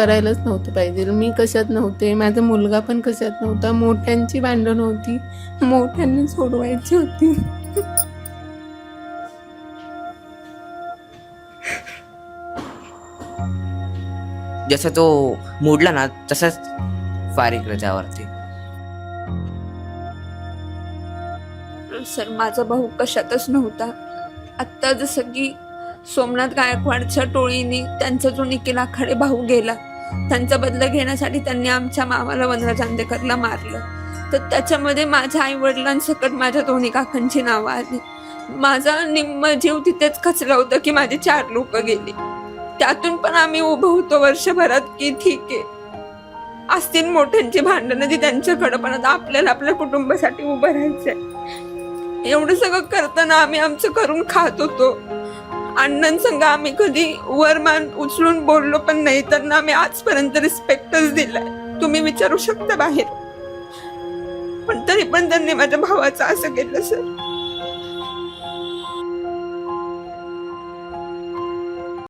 करायलाच नव्हतं पाहिजे. मी कशात नव्हते माझा मुलगा पण कशात नव्हता मोठ्यांची भांडण होती मोठ्यांनी सोडवायची होती. जसं तो मोडला ना तसंच फार इकडे त्यावरती. सर माझा भाऊ कशातच नव्हता. आत्ता जसं की सोमनाथ गायकवाडच्या टोळीने त्यांचा जो निखिल आखाडे भाऊ गेला त्यांचा बदला घेण्यासाठी त्यांनी आमच्या मामाला वनराज चांदेकरला मारलं. तर त्याच्यामध्ये माझ्या आई वडिलांसकट माझ्या दोन्ही काकांची नावं आली. माझा निम्म जीव तिथेच खचला होता की माझे चार लोक गेली. त्यातून पण आम्ही उभं होतो वर्षभरात की ठीक आहे. असतील मोठ्यांची भांडणं ती त्यांच्याकडं पण आता आपल्याला आपल्या कुटुंबासाठी उभं राहायचंय. एवढं सगळं करताना आम्ही आमचं करून खात होतो. अण्णांसंग आम्ही कधी वरमान उचलून बोललो पण नाही त्यांना आम्ही आजपर्यंत रिस्पेक्टच दिलाय. तुम्ही विचारू शकता बाहेर. पण तरी पण त्यांनी माझ्या भावाचं असं केलं सर